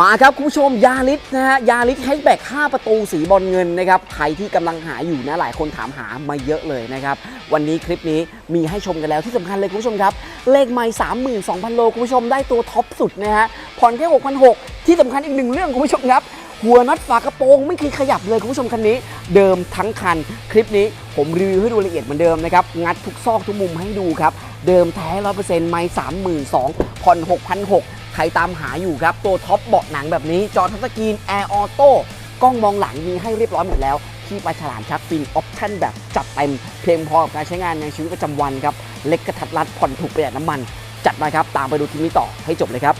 มาครับคุณผู้ชมยาริสนะฮะยาริสแฮชแบ็ก5ประตูสีบอลเงินนะครับใครที่กำลังหาอยู่นะหลายคนถามหามาเยอะเลยนะครับวันนี้คลิปนี้มีให้ชมกันแล้วที่สำคัญเลยคุณผู้ชมครับ เลขไม่32,000 โลคุณผู้ชมได้ตัวท็อปสุดนะฮะผ่อนแค่6,600 ที่สำคัญอีกหนึ่งเรื่องคุณผู้ชมครับ หัวน็อตฝากระโปรงไม่เคยขยับเลยคุณผู้ชมคันนี้ เดิมทั้งคัน คลิปนี้ผมรีวิวให้ดูละเอียดเหมือนเดิมนะครับงัดทุกซอกทุกมุมให้ดูครับเดิมแท้ร้อยเปอร์เซ็นต์ไม่สามหมื่นสองผ่อนหกพันหก ใครตามหาอยู่ครับ ตัวท็อปเบาะหนังแบบนี้ จอทัชสกรีนแอร์ออโต้กล้องมองหลังมีให้เรียบร้อยหมดแล้วที่ปลายฉลามชักฟินออปชั่นแบบจัดเต็มเพียงพอกับการใช้งานในชีวิตประจำวันครับ เล็กกระทัดรัดผ่อนถูกประหยัดน้ำมัน จัดมาครับ ตามไปดูคลิปนี้ต่อให้จบเลยครับ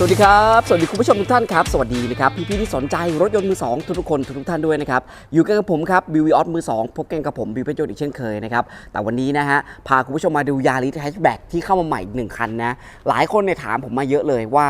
สวัสดีครับ สวัสดีคุณผู้ชมทุกท่านครับ สวัสดีนะครับ พี่ๆที่สนใจรถยนต์มือ 2 ทุกๆคนทุกๆท่านด้วยนะครับ อยู่กันกับผมครับบิววีออสมือ 2 พบกันกับผมบิวเป็นโจดอีกเช่นเคยนะครับ แต่วันนี้นะฮะ พาคุณผู้ชมมาดูยาริสแฮชแบ็กที่เข้ามาใหม่อีกหนึ่งคันนะ หลายคนเนี่ยถามผมมาเยอะเลยว่า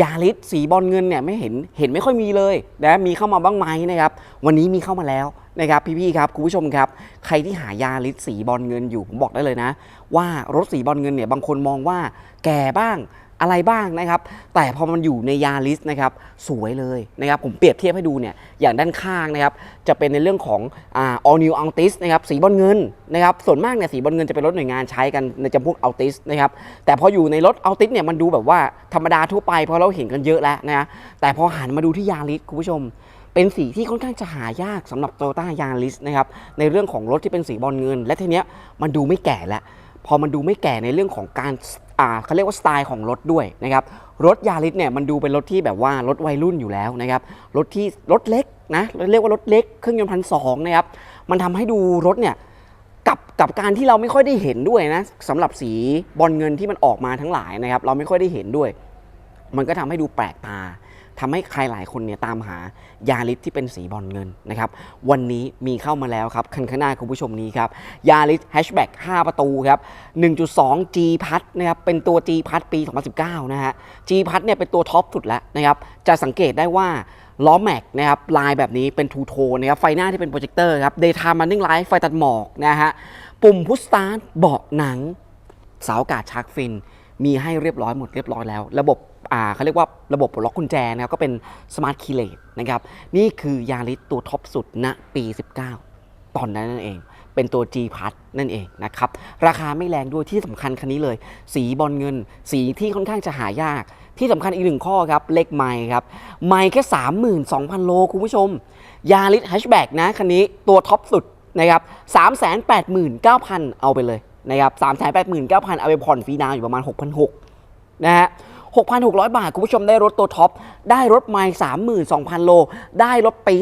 ยาริสสีบอลเงินเนี่ยไม่เห็นเห็นไม่ค่อยมีเลยนะมีเข้ามาบ้างไหมนะครับวันนี้มีเข้ามาแล้ว นะครับพี่ๆครับคุณผู้ชมครับ ใครที่หายาริสสีบอลเงินอยู่ผมบอกได้เลยนะ ว่ารถสีบอลเงินเนี่ยบางคนมองว่าแก่บ้างอะไรบ้างนะครับ แต่พอมันอยู่ในยาริสนะครับสวยเลยนะครับผมเปรียบเทียบให้ดูเนี่ยอย่างด้านข้างนะครับจะเป็นในเรื่องของอ่า all new Altis นะครับสีบอลเงินนะครับส่วนมากเนี่ยสีบอลเงินจะเป็นรถหน่วยงานใช้กันในจำพวก Altis นะครับแต่พออยู่ในรถ Altis เนี่ยมันดูแบบว่าธรรมดาทั่วไปเพราะเราเห็นกันเยอะแล้วนะแต่พอหันมาดูที่ยาริสคุณผู้ชม เป็นสีที่ค่อนข้างจะหายากสำหรับ Toyota Yaris นะครับในเรื่องของรถที่เป็นสีบอลเงิน และทีเนี้ยมันดูไม่แก่แล้วพอมันดูไม่แก่ในเรื่องของการอ่าเขาเรียกว่าสไตล์ของรถด้วยนะครับรถยาริสเนี่ยมันดูเป็นรถที่แบบว่ารถวัยรุ่นอยู่แล้วนะครับรถที่รถเล็กนะเรียกว่ารถเล็กเครื่องยนต์พันสองนะครับมันทำให้ดูรถเนี่ยกับกับการที่เราไม่ค่อยได้เห็นด้วยนะสำหรับสีบอลเงินที่มันออกมาทั้งหลายนะครับเราไม่ค่อยได้เห็นด้วย มันก็ทำให้ดูแปลกตา ทำให้ใครหลายคนเนี่ยตามหายาริสที่เป็นสีบอลเงินนะครับวันนี้มีเข้ามาแล้วครับคันข้างหน้าคุณผู้ชมนี้ครับยาริสแฮชแบ็ก5ประตูครับ 1.2 G พัทนะครับเป็นตัว G พัทปี 2019 นะฮะ G พัทเนี่ยเป็นตัวท็อปสุดแล้วนะครับจะสังเกตได้ว่าล้อแม็กนะครับลายแบบนี้เป็นทูโทนนะครับไฟหน้าที่เป็นโปรเจคเตอร์ครับ Daytime Running Light ไฟตัดหมอกนะฮะปุ่มพุชสตาร์ทเบาะหนังเสาอากาศชาร์กฟิน มีให้เรียบร้อยหมดเรียบร้อยแล้ว ระบบ เขาเรียกว่าระบบปลดล็อกกุญแจนะครับก็เป็นสมาร์ทคีย์เลสนะครับนี่คือยาริสตัวท็อปสุดณปี 19 ตอนนั้นนั่นเอง เป็นตัว G พัทนั่นเองนะครับราคาไม่แรงด้วยที่สำคัญคันนี้เลย สีบอลเงิน สีที่ค่อนข้างจะหายาก ที่สำคัญอีกหนึ่งข้อครับเลขไมค์ครับไมค์แค่ 32,000 โลคุณผู้ชม ยาริสแฮชแบ็กนะคันนี้ตัวท็อปสุดนะครับ389,000 เอาไปเลยนะครับ389,000 เอาไปผ่อนฟรีดาวน์อยู่ประมาณ 6,600นะฮะ 6,600 บาท คุณผู้ชมได้รถตัวท็อป ได้รถไมล์32,000 โล ได้รถปี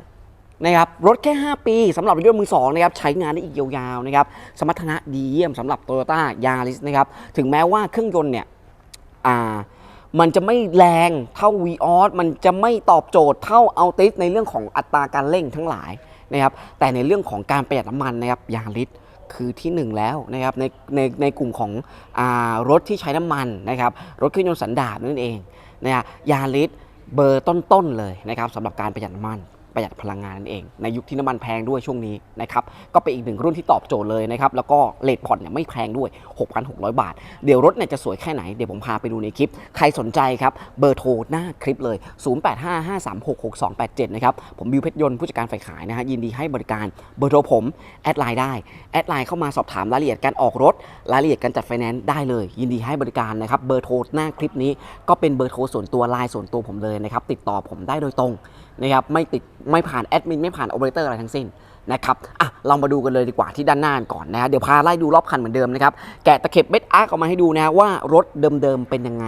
19 นะครับ รถแค่ 5 ปีสำหรับรถยนต์มือ2นะครับ ใช้งานได้อีกยาวๆ นะครับ สมรรถนะดีเยี่ยมสำหรับ Toyota Yaris นะครับ ถึงแม้ว่าเครื่องยนต์เนี่ย อ่ามันจะไม่แรงเท่า v ีออสมันจะไม่ตอบโจทย์เท่าเอัลติสในเรื่องของอัตราการเร่งทั้งหลายนะครับ แต่ในเรื่องของการประหยัดน้ำมันนะครับยาริส คือที่หนึ่งแล้วนะครับในในในกลุ่มของอารถที่ใช้น้ำมันนะครับรถเครื่องยนต์สันดาปนั่นเองนะฮะยาริสเบอร์ต้นๆเลยนะครับสำหรับการประหยัดน้ำมัน ประหยัดพลังงานนั่นเอง ในยุคที่น้ำมันแพงด้วยช่วงนี้นะครับก็เป็นอีกหนึ่งรุ่นที่ตอบโจทย์เลยนะครับแล้วก็เลทผ่อนเนี่ยไม่แพงด้วย 6,600 บาท เดี๋ยวรถเนี่ยจะสวยแค่ไหนเดี๋ยวผมพาไปดูในคลิป ใครสนใจครับเบอร์โทรหน้าคลิปเลย 0855366287 นะครับผมบิวเพชรยนต์ผู้จัดการฝ่ายขายนะฮะยินดีให้บริการเบอร์โทรผมแอดไลน์ได้แอดไลน์เข้ามาสอบถามรายละเอียดการออกรถรายละเอียดการจัดไฟแนนซ์ได้เลย ยินดีให้บริการนะครับเบอร์โทรหน้าคลิปนี้ก็เป็นเบอร์โทรส่วนตัวไลน์ส่วนตัวผมเลยนะครับติดต่อผมได้โดยตรง นะครับไม่ติดไม่ผ่านแอดมินไม่ผ่านโอเปอเรเตอร์อะไรทั้งสิ้นนะครับอะเรามาดูกันเลยดีกว่าที่ด้านหน้าก่อนนะฮะเดี๋ยวพาไล่ดูรอบคันเหมือนเดิมนะครับ แกะตะเข็บเบ็ดอาร์กออกมาให้ดูนะฮะว่ารถเดิมๆเป็นยังไง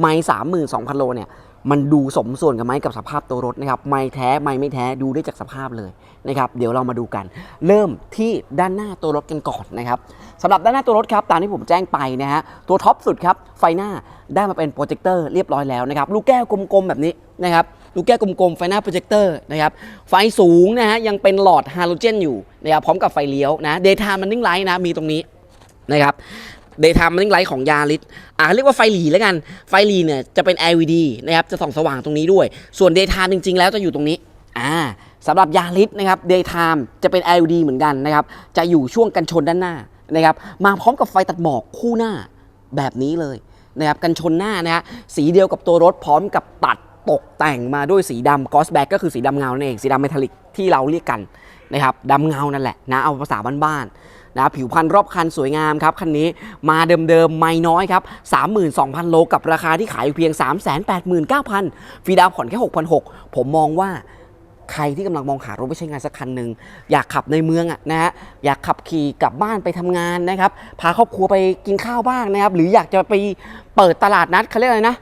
ไม่สามหมื่นสองพันโลเนี่ยมันดูสมส่วนกันไหมกับสภาพตัวรถนะครับ ไม่แท้ไม่ไม่แท้ดูได้จากสภาพเลยนะครับ เดี๋ยวเรามาดูกัน เริ่มที่ด้านหน้าตัวรถกันก่อนนะครับสำหรับด้านหน้าตัวรถครับตามที่ผมแจ้งไปนะฮะตัวท็อปสุดครับไฟหน้าได้มาเป็นโปรเจคเตอร์เรียบร้อยแล้วนะครับลูกแก้วกลมๆแบบนี้นะครับ ลูกแก้วกลมๆ ไฟหน้าโปรเจคเตอร์นะครับ ไฟสูงนะฮะยังเป็นหลอดฮาโลเจนอยู่นะครับพร้อมกับไฟเลี้ยวนะเดย์ไทม์มันนิ่งไลท์นะมีตรงนี้นะครับเดย์ไทม์มันนิ่งไลท์ของยาริสอ่าเรียกว่าไฟหลีแล้วกัน ไฟหลีเนี่ยจะเป็น LED นะครับจะส่องสว่างตรงนี้ด้วย ส่วน Daytime จริง ๆ แล้วจะอยู่ตรงนี้อ่าสำหรับยาริสนะครับ daytime จะเป็น LED เหมือนกันนะครับจะอยู่ช่วงกันชนด้านหน้านะครับมาพร้อมกับไฟตัดหมอกคู่หน้าแบบนี้เลยนะครับกันชนหน้านะฮะสีเดียวกับตัวรถพร้อมกับตัด ตกแต่งมาด้วยสีดำกอสแบ็กก็คือสีดำเงานั่นเอง สีดำเมทัลลิกที่เราเรียกกันนะครับดำเงานั่นแหละนะเอาภาษาบ้านๆนะผิวพรรณรอบคันสวยงามครับ คันนี้มาเดิมๆ ไม่น้อยครับ 32,000 โลกับราคาที่ขายเพียง 389,000 ฟรีดาวน์ผ่อนแค่ 6,600 ผมมองว่าใครที่กำลังมองหารถไปใช้งานสักคันหนึ่งอยากขับในเมืองอะนะฮะอยากขับขี่กลับบ้านไปทำงานนะครับ พาครอบครัวไปกินข้าวบ้างนะครับ หรืออยากจะไปเปิดตลาดนัดเขาเรียกอะไรนะ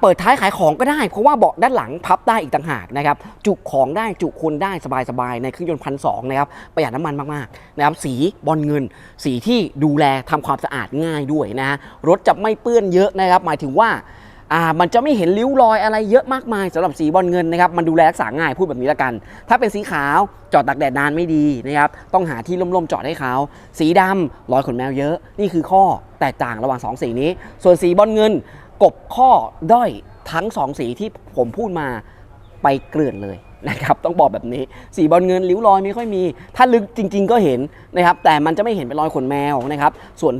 เปิดท้ายขายของก็ได้ เพราะว่าเบาะด้านหลังพับได้อีกต่างหากนะครับจุของได้จุคนได้สบายๆในเครื่องยนต์พันสองนะครับประหยัดน้ำมันมากๆนะครับสีบอลเงิน สีที่ดูแลทำความสะอาดง่ายด้วยนะฮะรถจะไม่เปื้อนเยอะนะครับ หมายถึงว่าอ่ามันจะไม่เห็นริ้วรอยอะไรเยอะมากมายสำหรับสีบอลเงินนะครับมันดูแลรักษาง่ายพูดแบบนี้ละกัน ถ้าเป็นสีขาวจอดตากแดดนานไม่ดีนะครับต้องหาที่ร่มๆจอดให้เขาสีดำรอยขนแมวเยอะ นี่คือข้อแตกต่างระหว่าง 2 สีนี้ ส่วนสีบอลเงิน กบข้อด้อยทั้งสองสีที่ผมพูดมาไปเกลื่อนเลย นะครับต้องบอกแบบนี้ สีบอลเงินริ้วรอยไม่ค่อยมี ถ้าลึกจริง ๆ ก็เห็นนะครับแต่มันจะไม่เห็นเป็นรอยขนแมวนะครับส่วน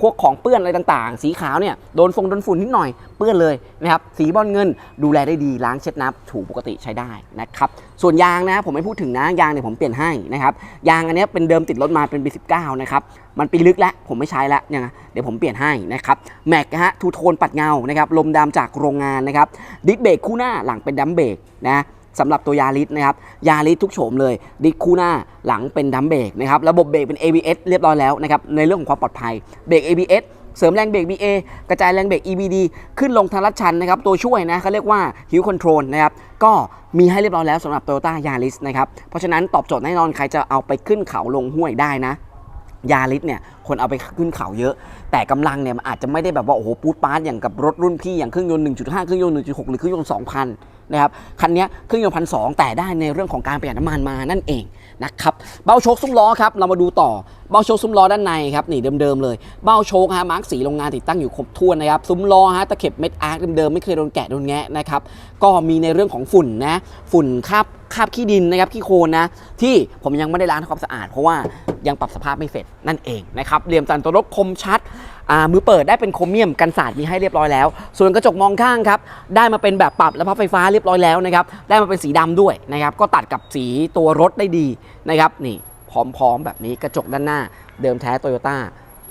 พวกของเปื้อนอะไรต่างๆ สีขาวเนี่ยโดนฟงโดนฝุ่นนิดหน่อยเปื้อนเลยนะครับสีบอลเงินดูแลได้ดีล้างเช็ดน้ำถูปกติใช้ได้นะครับส่วนยางนะผมไม่พูดถึงนะยางเนี่ยผมเปลี่ยนให้นะครับยางอันนี้เป็นเดิมติดรถมาเป็นปี19นะครับมันปีลึกแล้วผมไม่ใช้แล้วเนี่ยเดี๋ยวผมเปลี่ยนให้นะครับแม็กฮะทูโทนปัดเงานะครับลมดำจากโรงงานนะครับดิสเบรกคู่หน้าหลังเป็นดัมเบรกนะ สำหรับตัวยาริสนะครับยาริสทุกโฉมเลยดิสคู่หน้าหลังเป็นดัมเบรกนะครับระบบเบรกเป็น ABS เรียบร้อยแล้วนะครับในเรื่องของความปลอดภัยเบรก ABS เสริมแรงเบรก BA กระจายแรงเบรก EBD ขึ้นลงทางลัดชันนะครับ ตัวช่วยนะเขาเรียกว่า Hill Control นะครับ ก็มีให้เรียบร้อยแล้วสำหรับ Toyota Yaris นะครับ เพราะฉะนั้นตอบโจทย์แน่นอนใครจะเอาไปขึ้นเขาลงห้วยได้นะยาริสเนี่ยคนเอาไปขึ้นเขาเยอะ แต่กำลังเนี่ยมันอาจจะไม่ได้แบบว่าโอ้โหปูดปาร์ตอย่างกับรถรุ่นพี่อย่างเครื่องยนต์1.5เครื่องยนต์1.6 หรือเครื่องยนต์2,000นะครับคันนี้เครื่องยนต์พันสแต่ได้ในเรื่องของการประหยัดน้ำมันมานั่นเองนะครับเบ้าโชคซุ้มล้อครับเรามาดูต่อ เบ้าโชคซุ้มล้อด้านในครับนี่เดิมๆเลยเบ้าโชคฮะมาร์กสีโรงงานติดตั้งอยู่ครบถ้วนนะครับซุ้มล้อฮะตะเข็บเม็ดอาร์คเดิมๆไม่เคยโดนแกะโดนแงะนะครับก็มีในเรื่องของฝุ่นนะฝุ่นคาบคาบขี้ดินนะครับขี้โคลนนะที่ผมยังไม่ได้ล้างทำความสะอาด เพราะว่ายังปรับสภาพไม่เสร็จนั่นเองนะครับเหลี่ยมจันต์ตัวรถคมชัดอ่ามือเปิดได้เป็นโครเมียมกันสาดมีให้เรียบร้อยแล้ว ส่วนกระจกมองข้างครับได้มาเป็นแบบปรับและพับไฟฟ้าเรียบร้อยแล้วนะครับได้มาเป็นสีดำด้วยนะครับก็ตัดกับสีตัวรถได้ดีนะครับนี่ พร้อมๆ แบบนี้กระจกด้านหน้าเดิมแท้โตโยต้า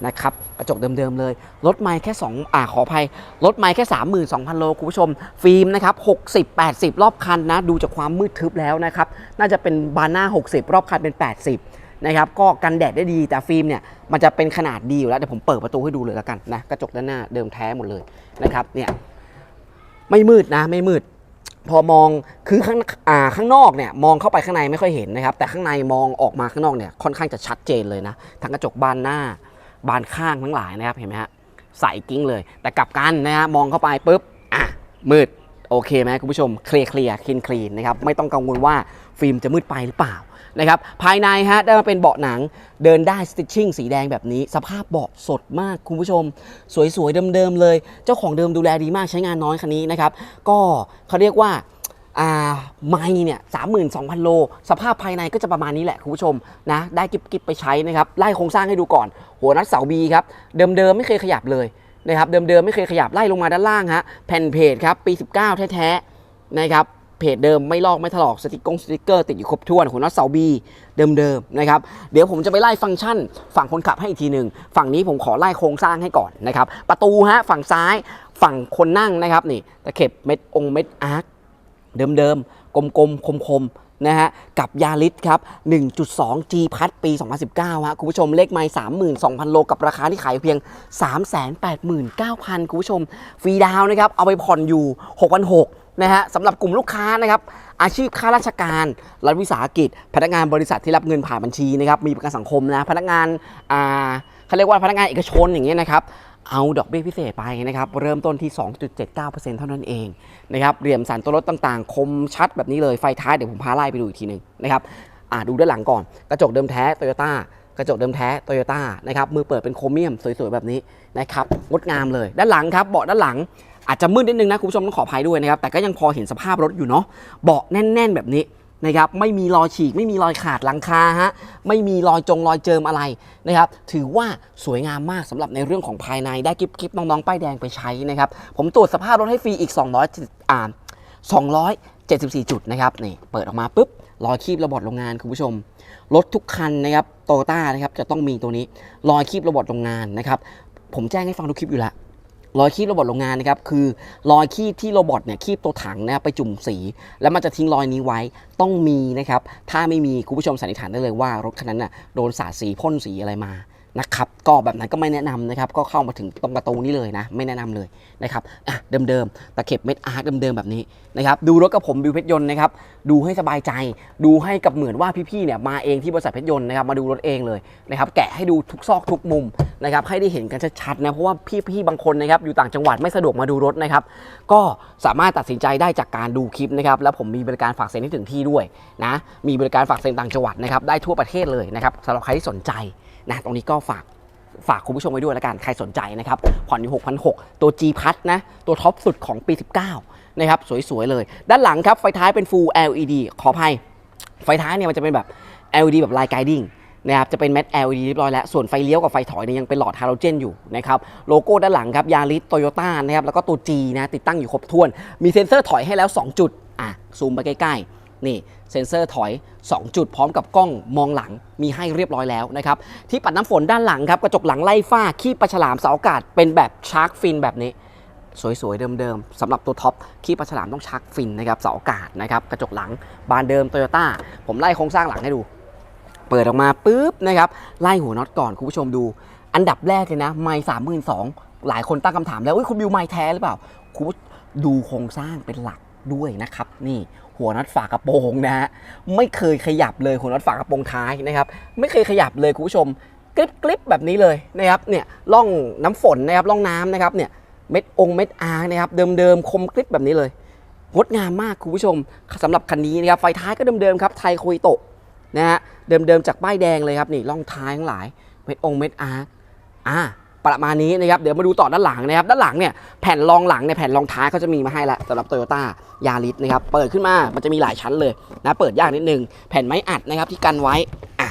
นะครับกระจกเดิมๆเลยรถไม่แค่2อ่าขออภัยรถไม่แค่ 32,000 โลคุณผู้ชม ฟิล์มนะครับ60 80 รอบคันนะ ดูจากความมืดทึบแล้วนะครับ น่าจะเป็นบานหน้า 60 รอบคันเป็น 80 นะครับ ก็กันแดดได้ดีแต่ฟิล์มเนี่ยมันจะเป็นขนาดดีอยู่แล้วเดี๋ยวผมเปิดประตูให้ดูเลยแล้วกันนะกระจกด้านหน้าเดิมแท้หมดเลยนะครับเนี่ยไม่มืดนะไม่มืด พอมองคือข้างอ่าข้างนอกเนี่ยมองเข้าไปข้างในไม่ค่อยเห็นนะครับ แต่ข้างในมองออกมาข้างนอกเนี่ยค่อนข้างจะชัดเจนเลยนะทั้งกระจกบานหน้า บานข้างทั้งหลายนะครับเห็นไหมฮะใสกิ้งเลย แต่กลับกันนะฮะมองเข้าไปปุ๊บอะมืดโอเคไหมคุณผู้ชมเคลียร์เคลียร์คลีนคลีนนะครับไม่ต้องกังวลว่าฟิล์มจะมืดไปหรือเปล่า นะครับภายในฮะได้มาเป็นเบาะหนังเดินได้สติชชิ่งสีแดงแบบนี้ สภาพเบาะสดมากคุณผู้ชม สวยๆเดิมๆเลย เจ้าของเดิมดูแลดีมากใช้งานน้อยคันนี้นะครับก็เขาเรียกว่าไม่เนี่ยสามหมื่นสองพันโล สภาพภายในก็จะประมาณนี้แหละคุณผู้ชมนะ ได้กิบกิบไปใช้นะครับ ไล่โครงสร้างให้ดูก่อน หัวนัดเสาบีครับ เดิมๆไม่เคยขยับเลยนะครับ เดิมๆไม่เคยขยับไล่ลงมาด้านล่างฮะ แผ่นเพจครับ ปี 19 แท้ๆนะครับ เพจเดิมไม่ลอกไม่ถลอกสติกกงสติกเกอร์ติดอยู่ครบถ้วนหัวน็อตเสาบีเดิมๆนะครับเดี๋ยวผมจะไปไล่ฟังก์ชัน ฝั่งคนขับให้อีกทีหนึ่งฝั่งนี้ผมขอไล่โครงสร้างให้ก่อนนะครับประตูฮะฝั่งซ้ายฝั่งคนนั่งนะครับนี่ตะเข็บเม็ดองเม็ดอาร์คเดิมๆกลมๆคมๆนะฮะกับยาริสครับ 1.2 G พัดปี 2019 ฮะ คุณผู้ชมเลขไมล์32,000 โลกับราคาที่ขายเพียง 389,000 คุณผู้ชม ฟรีดาวน์นะครับ เอาไปผ่อนอยู่ 6,600 นะฮะสำหรับกลุ่มลูกค้านะครับอาชีพข้าราชการรัฐวิสาหกิจ พนักงานบริษัทที่รับเงินผ่านบัญชีนะครับมีประกันสังคมนะพนักงานอ่าเขาเรียกว่าพนักงานเอกชนอย่างเงี้ยนะครับเอาดอกเบี้ยพิเศษไปนะครับเริ่มต้นที่ 2.79%เท่านั้นเองนะครับเหลี่ยมสันตัวรถต่างๆ คมชัดแบบนี้เลยไฟท้ายเดี๋ยวผมพาไล่ไปดูอีกทีหนึ่งนะครับอ่าดูด้านหลังก่อนกระจกเดิมแท้โตโยต้ากระจกเดิมแท้โตโยต้านะครับมือเปิดเป็นโครเมียมสวยๆแบบนี้นะครับงดงามเลย ด้านหลังครับเบาะด้านหลัง อาจจะมืดนิดนึงนะคุณผู้ชมต้องขออภัยด้วยนะครับแต่ก็ยังพอเห็นสภาพรถอยู่เนาะเบาะแน่น ๆ แบบนี้นะครับไม่มีรอยฉีกไม่มีรอยขาดหลังคาฮะไม่มีรอยจงรอยเจิมอะไรนะครับถือว่าสวยงามมากสำหรับในเรื่องของภายในได้กิฟกิฟน้องๆป้ายแดงไปใช้นะครับผมตรวจสภาพรถให้ฟรีอีก 200อ่า274 จุดนะครับนี่เปิดออกมาปุ๊บรอยคีบระบอดโรงงานคุณผู้ชมรถทุกคันนะครับโตโยต้านะครับจะต้องมีตัวนี้รอยคีบระบอดโรงงานนะครับผมแจ้งให้ฟังทุกคลิปอยู่แล้ว รอยคีบโรบอทโรงงานนะครับคือรอยคีบที่โรบอทเนี่ยคีบตัวถังนะครับไปจุ่มสี แล้วมันจะทิ้งรอยนี้ไว้ต้องมีนะครับ ถ้าไม่มีคุณผู้ชมสันนิษฐานได้เลยว่ารถคันนั้นน่ะโดนสาดสีพ่นสีอะไรมา นะครับก็แบบนั้นก็ไม่แนะนำนะครับก็เข้ามาถึงตรงประตูนี้เลยนะ ไม่แนะนำเลยนะครับอะเดิมๆตะเข็บเม็ดอาร์ตเดิมๆแบบนี้นะครับดูรถกับผมบิวเพชรยนต์นะครับดูให้สบายใจ ดูให้กับเหมือนว่าพี่ๆเนี่ยมาเองที่บริษัทเพชรยนต์นะครับมาดูรถเองเลยนะครับแกะให้ดูทุกซอกทุกมุมนะครับให้ได้เห็นกันชัดๆนะเพราะว่าพี่ๆบางคนนะครับอยู่ต่างจังหวัดไม่สะดวกมาดูรถนะครับก็สามารถตัดสินใจได้จากการดูคลิปนะครับแล้วผมมีบริการฝากเซ็นให้ถึงที่ด้วยนะมีบริการฝากเซ็นต่างจังหวัดนะครับได้ทั่วประเทศเลยนะครับสำหรับใครที่สนใจ นะตรงนี้ก็ฝากฝากคุณผู้ชมไว้ด้วยแล้วกัน ใครสนใจนะครับ ผ่อนอยู่6,600ตัว G พัทนะ ตัวท็อปสุดของปี 19 นะครับ สวย ๆ เลย ด้านหลังครับ ไฟท้ายเป็น Full LED ขออภัย ไฟท้ายเนี่ยมันจะเป็นแบบ LED แบบ Line Guiding นะครับ จะเป็น Matte LED เรียบร้อยแล้ว ส่วนไฟเลี้ยวกับไฟถอยเนี่ยยังเป็นหลอดฮาโลเจนอยู่นะครับ โลโก้ด้านหลังครับยาริสโตโยต้านะครับ แล้วก็ตัว G นะ ติดตั้งอยู่ครบถ้วน มีเซ็นเซอร์ถอยให้แล้ว 2 จุด อะ ซูมไปใกล้ ๆ นี่เซ็นเซอร์ถอย 2 จุดพร้อมกับกล้องมองหลังมีให้เรียบร้อยแล้วนะครับ ที่ปัดน้ำฝนด้านหลังครับ กระจกหลังไล่ฝ้าขี้ปลาฉลามเสาอากาศเป็นแบบชาร์กฟินแบบนี้ สวยๆ เดิมๆสำหรับตัวท็อปขี้ปลาฉลามต้องชักฟินนะครับเสาอากาศนะครับกระจกหลังบานเดิมโตโยต้าผมไล่โครงสร้างหลังให้ดู เปิดออกมาปุ๊บนะครับไล่หัวน็อตก่อนคุณผู้ชมดู อันดับแรกเลยนะไม่สามหมื่นสองหลายคนตั้งคำถามแล้วคุณบิวไม่แท้หรือเปล่าคุณผู้ดูโครงสร้างเป็นหลักด้วยนะครับ นี่ หัวน็อตฝากระโปรงนะฮะไม่เคยขยับเลยหัวน็อตฝากระโปรงท้ายนะครับไม่เคยขยับเลยคุณผู้ชมกริบกริบแบบนี้เลยนะครับเนี่ยร่องน้ำฝนนะครับร่องน้ำนะครับเนี่ยเม็ดองเม็ดอาร์นะครับเดิมๆคมกริบแบบนี้เลยงดงามมากคุณผู้ชมสำหรับคันนี้นะครับไฟท้ายก็เดิมๆครับไทยโคยโตะนะฮะเดิมๆจากป้ายแดงเลยครับนี่ล่องท้ายทั้งหลายเม็ดองเม็ดอาร์อ่า ประมาณนี้นะครับเดี๋ยวมาดูต่อด้านหลังนะครับด้านหลังเนี่ยแผ่นรองหลังเนี่ยแผ่นรองท้ายเขาจะมีมาให้แล้วสำหรับโตโยต้ายาริสนะครับเปิดขึ้นมามันจะมีหลายชั้นเลยนะเปิดยากนิดนึงแผ่นไม้อัดนะครับที่กันไว้อะ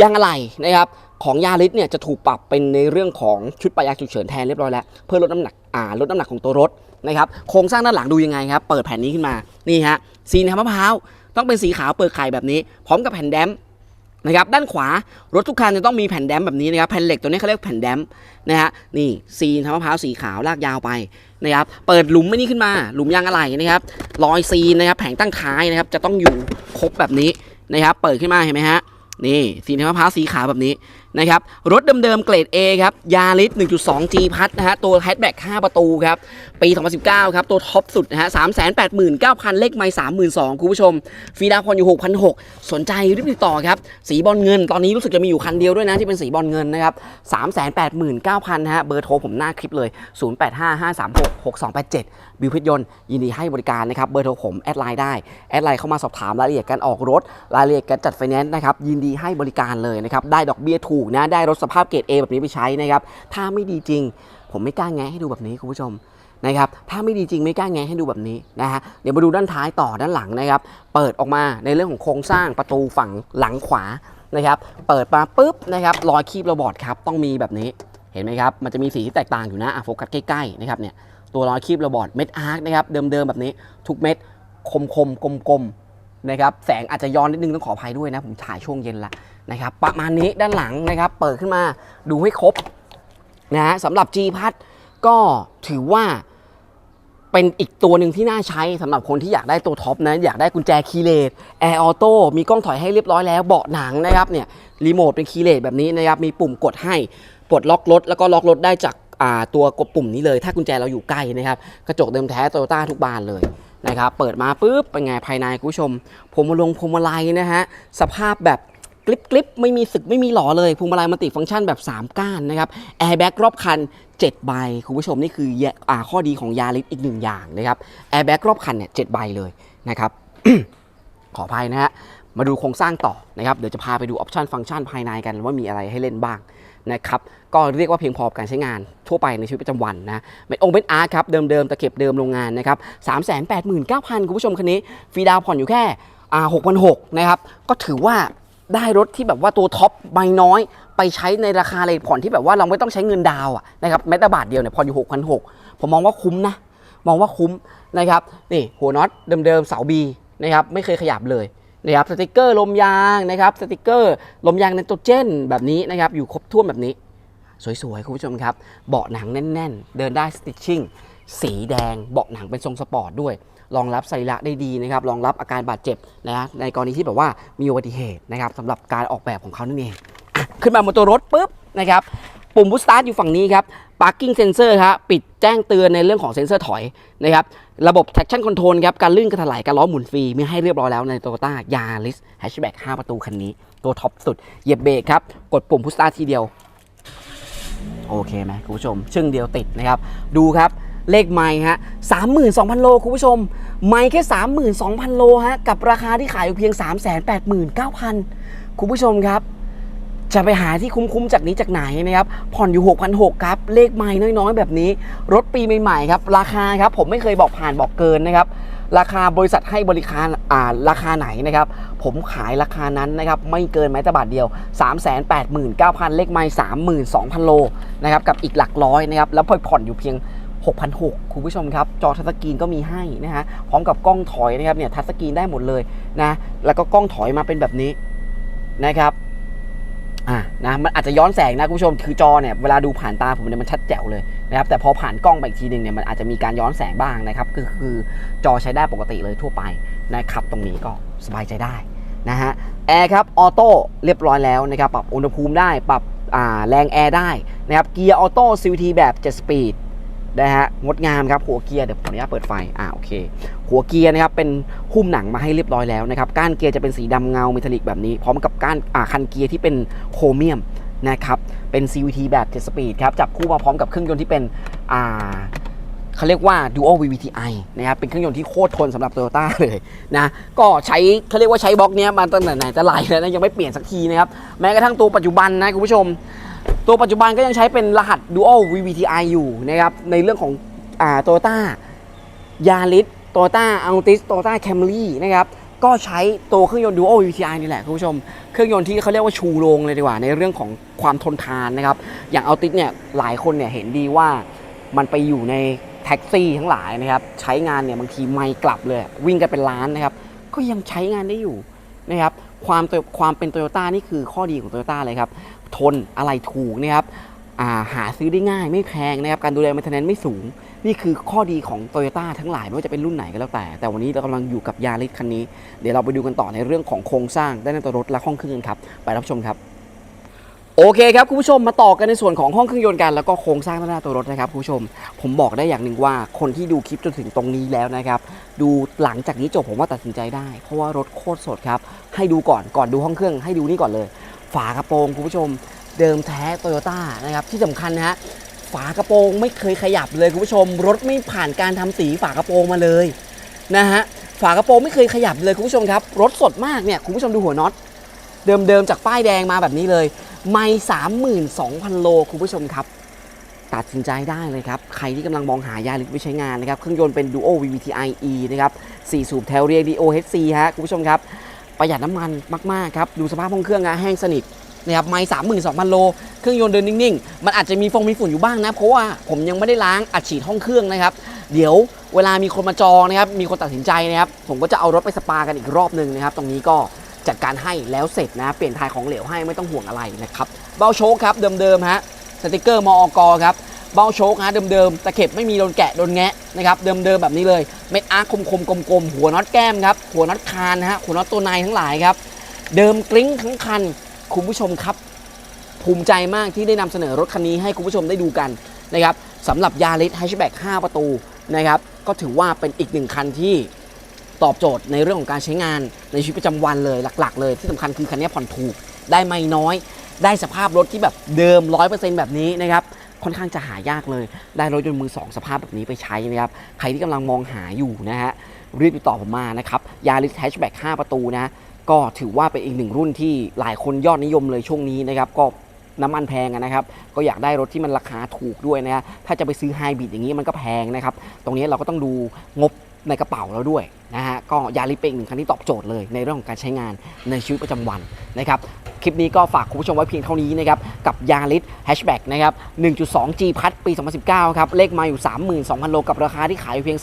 ยางอะไรนะครับของยาริสเนี่ยจะถูกปรับเป็นในเรื่องของชุดปะยางฉุกเฉินแทนเรียบร้อยแล้วเพื่อลดน้ำหนักอ่าลดน้ำหนักของตัวรถนะครับโครงสร้างด้านหลังดูยังไงครับเปิดแผ่นนี้ขึ้นมานี่ฮะซีนมะพร้าวต้องเป็นสีขาวเปลือกไข่แบบนี้ พร้อมกับแผ่นแดม นะครับด้านขวารถทุกคันจะต้องมีแผ่นแดมแบบนี้นะครับแผ่นเหล็กตัวนี้เขาเรียกแผ่นแดมนะฮะนี่ซีนทำมะพร้าวสีขาวลากยาวไปนะครับเปิดหลุมไม่นี่ขึ้นมาหลุมยางอะไหล่นะครับรอยซีนนะครับแผงตั้งท้ายนะครับจะต้องอยู่ครบแบบนี้นะครับเปิดขึ้นมาเห็นไหมฮะนี่ซีนทำมะพร้าวสีขาวแบบนี้ นะครับ รถเดิมๆเกรด A ครับยาริส 1.2 G พัทนะฮะ ตัวแฮชแบ็ก5 ประตูครับ ปี 2019 ครับ ตัวท็อปสุดนะฮะ 389,000 เลขไม่32,000 คุณผู้ชม ฟรีดาวน์ผ่อนอยู่ 6,600 สนใจรีบติดต่อครับ สีบอลเงิน ตอนนี้รู้สึกจะมีอยู่คันเดียวด้วยนะ ที่เป็นสีบอลเงินนะครับ 389,000นะฮะ เบอร์โทรผมหน้าคลิปเลย 0855366287 บิวเพชรยนต์ยินดีให้บริการนะครับ เบอร์โทรผมแอดไลน์ได้ แอดไลน์เข้ามาสอบถามรายละเอียดการออกรถ รายละเอียดการจัดไฟแนนซ์นะครับ ยินดีให้บริการเลยนะครับ ได้ดอกเบี้ยถูกนะได้รถสภาพเกรด A แบบนี้ไปใช้นะครับถ้าไม่ดีจริง ผมไม่กล้าแงะให้ดูแบบนี้คุณผู้ชมนะครับถ้าไม่ดีจริงไม่กล้าแงะให้ดูแบบนี้นะฮะเดี๋ยวมาดูด้านท้ายต่อด้านหลังนะครับ เปิดออกมาในเรื่องของโครงสร้างประตูฝั่งหลังขวานะครับ เปิดมาปุ๊บนะครับรอยคีบระบอดครับต้องมีแบบนี้เห็นไหมครับมันจะมีสีที่แตกต่างอยู่นะอะโฟกัสใกล้ๆนะครับเนี่ยตัวรอยคีบระบอดเม็ดอาร์คนะครับเดิมๆแบบนี้ทุกเม็ดคมๆกลมๆ นะครับแสงอาจจะย้อนนิดนึงต้องขออภัยด้วยนะ ผมถ่ายช่วงเย็นละนะครับประมาณนี้ด้านหลังนะครับ เปิดขึ้นมาดูให้ครบนะฮะสำหรับ G พัทก็ถือว่าเป็นอีกตัวหนึ่งที่น่าใช้สำหรับคนที่อยากได้ตัวท็อปนะอยากได้กุญแจคีย์เลสแอร์ออโต้มีกล้องถอยให้เรียบร้อยแล้วเบาะหนังนะครับเนี่ยรีโมทเป็นคีย์เลสแบบนี้นะครับมีปุ่มกดให้ปลดล็อกรถแล้วก็ล็อกรถได้จากตัวกดปุ่มนี้เลย ถ้ากุญแจเราอยู่ใกล้นะครับ กระจกเดิมแท้โตโยต้าทุกบานเลย นะครับเปิดมาปุ๊บเป็นไงภายในคุณผู้ชมพวงมาลงพวงมาลัยนะฮะสภาพแบบกลิปกลิปไม่มีสึกไม่มีหลอเลยพวงมาลัยมัลติฟังก์ชันแบบ 3 ก้านนะครับแอร์แบ็กรอบคัน 7 ใบ คุณผู้ชมนี่คืออ่าข้อดีของยาริสอีกหนึ่งอย่างนะครับแอร์แบ็กรอบคันเนี่ยเใบเลยนะครับขออภัยนะฮะมาดูโครงสร้างต่อนะครับเดี๋ยวจะพาไปดูออปชันฟังก์ชันภายในกันว่ามีอะไรให้เล่นบ้าง นะครับก็เรียกว่าเพียงพอกับการใช้งานทั่วไปในชีวิตประจำวันนะเป็นองค์เป็นอาร์ตครับเดิมๆตะเข็บเดิมโรงงานนะครับ389,000คุณผู้ชมคันนี้ฟรีดาวผ่อนอยู่แค่อ่า6,600นะครับก็ถือว่าได้รถที่แบบว่าตัวท็อปใบน้อยไปใช้ในราคาเลยผ่อนที่แบบว่าเราไม่ต้องใช้เงินดาวนะนะครับแม้แต่บาทเดียวเนี่ยผ่อนอยู่6,600ผมมองว่าคุ้มนะ มองว่าคุ้มนะครับนี่หัวน็อตเดิมๆเสาบีนะครับไม่เคยขยับเลย นะครับสติกเกอร์ลมยางนะครับสติกเกอร์ลมยางไนโตรเจนแบบนี้นะครับอยู่ครบถ้วนแบบนี้ สวยๆ คุณผู้ชมครับ เบาะหนังแน่น ๆ เดินได้สติชชิ่งสีแดงเบาะหนังเป็นทรงสปอร์ตด้วยรองรับสรีระได้ดีนะครับรองรับอาการบาดเจ็บนะในกรณีที่แบบว่ามีอุบัติเหตุนะครับสำหรับการออกแบบของเขานั่นเอง ขึ้นมาบนตัวรถปุ๊บนะครับ ปุ่มบูสตาร์ทอยู่ฝั่งนี้ครับ parking sensor ครับปิดแจ้งเตือนในเรื่องของเซ็นเซอร์ถอยนะครับระบบ traction control ครับการลื่นกระถลายการล้อหมุนฟรีมีให้เรียบร้อยแล้วใน Toyota Yaris Hatchback 5 ประตูคันนี้ ตัวท็อปสุดเหยียบเบรกครับ กดปุ่มพุชสตาร์ททีเดียว โอเคไหมคุณผู้ชม ชึ่งเดียวติดนะครับ ดูครับเลขไม้ฮะ32,000โลคุณผู้ชม ไม้แค่32,000โลฮะกับราคาที่ขายอยู่เพียง389,000คุณผู้ชมครับ จะไปหาที่คุ้มๆจากนี้จากไหนนะครับ ผ่อนอยู่ 6,600ครับ เลขไม้น้อยๆ แบบนี้ รถปีใหม่ๆครับ ราคาครับ ผมไม่เคยบอกผ่านบอกเกินนะครับ ราคาบริษัทให้บริการอ่าราคาไหนนะครับ ผมขายราคานั้นนะครับ ไม่เกินแม้แต่บาทเดียว 389,000 เลขไม้32,000 โลนะครับ กับอีกหลักร้อยนะครับ แล้วผ่อนอยู่เพียง6,600คุณผู้ชมครับ จอทัชสกรีนก็มีให้นะฮะ พร้อมกับกล้องถอยนะครับ เนี่ยทัชสกรีนได้หมดเลยนะ แล้วก็กล้องถอยมาเป็นแบบนี้นะครับ อะนะมันอาจจะย้อนแสงนะคุณผู้ชมคือจอเนี่ยเวลาดูผ่านตาผมเนี่ยมันชัดแจ๋วเลยนะครับแต่พอผ่านกล้องไปอีกทีหนึ่งเนี่ยมันอาจจะมีการย้อนแสงบ้างนะครับก็คือจอใช้ได้ปกติเลยทั่วไปนะครับตรงนี้ก็สบายใจได้นะฮะแอร์ครับออโต้เรียบร้อยแล้วนะครับปรับอุณหภูมิได้ปรับแรงแอร์ได้นะครับเกียร์ออโต้ CVT แบบ 7 สปีด นะฮะงดงามครับหัวเกียร์เดี๋ยวผมอนุญาตเปิดไฟอ่าโอเค หัวเกียร์นะครับเป็นหุ้มหนังมาให้เรียบร้อยแล้วนะครับก้านเกียร์จะเป็นสีดำเงาเมทัลลิกแบบนี้พร้อมกับก้านอ่าคันเกียร์ที่เป็นโครเมียมนะครับเป็น CVT แบบ7 speed ครับจับคู่มาพร้อมกับเครื่องยนต์ที่เป็นอ่าเขาเรียกว่า Duo VVTi นะครับ เป็นเครื่องยนต์ที่โคตรทนสำหรับ Toyota เลยนะ ก็ใช้เขาเรียกว่าใช้บล็อกนี้มาตั้งแต่ไหนแต่ไรแล้วนะยังไม่เปลี่ยนสักทีนะครับ แม้กระทั่งตัวปัจจุบันนะคุณผู้ชม ตัวปัจจุบันก็ยังใช้เป็นรหัส Duo VVTi อยู่นะครับในเรื่องของอ่าโตโยต้ายาริสโตโยต้าอัลติสโตโยต้าแคมรี่นะครับก็ใช้ตัวเครื่องยนต์ Duo VVTi นี่แหละคุณผู้ชม เครื่องยนต์ที่เขาเรียกว่าชูโรงเลยดีกว่า ในเรื่องของความทนทานนะครับ อย่างอัลติสเนี่ยหลายคนเนี่ยเห็นดีว่ามันไปอยู่ในแท็กซี่ทั้งหลายนะครับใช้งานเนี่ยบางทีไม่กลับเลยวิ่งกันเป็นล้านนะครับก็ยังใช้งานได้อยู่นะครับความตัวความเป็นโตโยต้านี่คือข้อดีของโตโยต้าเลยครับ ทนอะไรถูกนะครับาหาซื้อได้ง่ายไม่แพงนะครับการดูแล maintenance ไม่สูง นี่คือข้อดีของ t o y ยต้ทั้งหลายไม่ว่าจะเป็นรุ่นไหนก็แล้วแต่ แต่วันนี้เรากำลังอยู่กับยาริสคันนี้ เดี๋ยวเราไปดูกันต่อในเรื่องของโครงสร้างด้านหน้าตัวรถและห้องเครื่องยนต์ครับ ไปรับชมครับโอเคครับคุณผู้ชมมาต่อกันในส่วนของห้องเครื่องยนต์กันแล้วก็โครงสร้างด้านหน้าตัวรถนะครับคุณผู้ชม ผมบอกได้อย่างหนึ่งว่าคนที่ดูคลิปจนถึงตรงนี้แล้วนะครับ ดูหลังจากนี้จบผมว่าตัดสินใจได้ เพราะว่ารถโคตรสดครับ ให้ดูก่อนก่อนดูห้องเครื่องให้ดูนี่ก่อนเลย ฝากระโปรงคุณผู้ชม เดิมแท้โตโยต้านะครับที่สำคัญนะฮะฝากระโปรงไม่เคยขยับเลยคุณผู้ชม รถไม่ผ่านการทำสีฝากระโปรงมาเลยนะฮะฝากระโปรงไม่เคยขยับเลยคุณผู้ชมครับ รถสดมากเนี่ยคุณผู้ชมดูหัวน็อตเดิมๆจากป้ายแดงมาแบบนี้เลย ไม่สามหมื่นสองพันโลคุณผู้ชมครับ ตัดสินใจได้เลยครับ ใครที่กำลังมองหายาริสไว้ใช้งานนะครับ เครื่องยนต์เป็น Duo VVTi E นะครับ4สูบแถวเรียง DOHC ฮะคุณผู้ชมครับ ประหยัดน้ำมันมากๆครับดูสภาพห้องเครื่องนะแห้งสนิทนะครับไม่สามหมื่นสองพันโล เครื่องยนต์เดินนิ่งๆ มันอาจจะมีฟงมีฝุ่นอยู่บ้างนะ เพราะว่าผมยังไม่ได้ล้างอัดฉีดห้องเครื่องนะครับ เดี๋ยวเวลามีคนมาจองนะครับ มีคนตัดสินใจนะครับ ผมก็จะเอารถไปสปากันอีกรอบหนึ่งนะครับ ตรงนี้ก็จัดการให้แล้วเสร็จนะ เปลี่ยนทายของเหลวให้ไม่ต้องห่วงอะไรนะครับ เบ้าโชคครับเดิมๆฮะ สติกเกอร์มอกครับ เบ้าโชคฮะเดิมๆตะเข็บไม่มีโดนแกะโดนแงะนะครับเดิมๆแบบนี้เลยเม็ดอาร์คคมๆกลมๆหัวน็อตแก้มครับหัวน็อตคานนะฮะหัวน็อตตัวในทั้งหลายครับเดิมกริ้งทั้งคันคุณผู้ชมครับ ภูมิใจมากที่ได้นำเสนอรถคันนี้ให้คุณผู้ชมได้ดูกันนะครับสำหรับยาริสแฮชแบ็ก5ประตูนะครับก็ถือว่าเป็นอีกหนึ่งคันที่ตอบโจทย์ในเรื่องของการใช้งานในชีวิตประจำวันเลยหลัก ๆ เลยที่สำคัญคือคันนี้ผ่อนถูกได้ไม่น้อย ได้สภาพรถที่แบบเดิม 100%แบบนี้นะครับ ค่อนข้างจะหายากเลย ได้รถยนต์มือ2สภาพแบบนี้ไปใช้นะครับ ใครที่กำลังมองหาอยู่นะฮะ รีบติดต่อผมมานะครับ ยาริสแฮชแบ็ก5ประตูนะ ก็ถือว่าเป็นอีกหนึ่งรุ่นที่หลายคนยอดนิยมเลยช่วงนี้นะครับ ก็น้ำมันแพงนะครับ ก็อยากได้รถที่มันราคาถูกด้วยนะฮะ ถ้าจะไปซื้อไฮบริดอย่างนี้มันก็แพงนะครับ ตรงนี้เราก็ต้องดูงบในกระเป๋าเราด้วยนะฮะ ก็ยาริเป็นหนึ่งคันที่ตอบโจทย์เลยในเรื่องของการใช้งานในชีวิตประจำวันนะครับ คลิปนี้ก็ฝากคุณผู้ชมไว้เพียงเท่านี้นะครับ กับยาริสแฮชแบ็กนะครับ 1.2G พัดปี 2019 ครับ เลขมาอยู่ 32,000 โลกับราคาที่ขายอยู่เพียง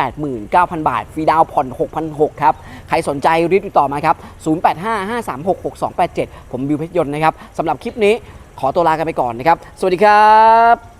389,000 บาท ฟรีดาวผ่อน 6,600 ครับ ใครสนใจรีบติดต่อมาครับ 0855366287 ผมบิวเพชรยนต์นะครับสำหรับคลิปนี้ขอตัวลากันไปก่อนนะครับ สวัสดีครับ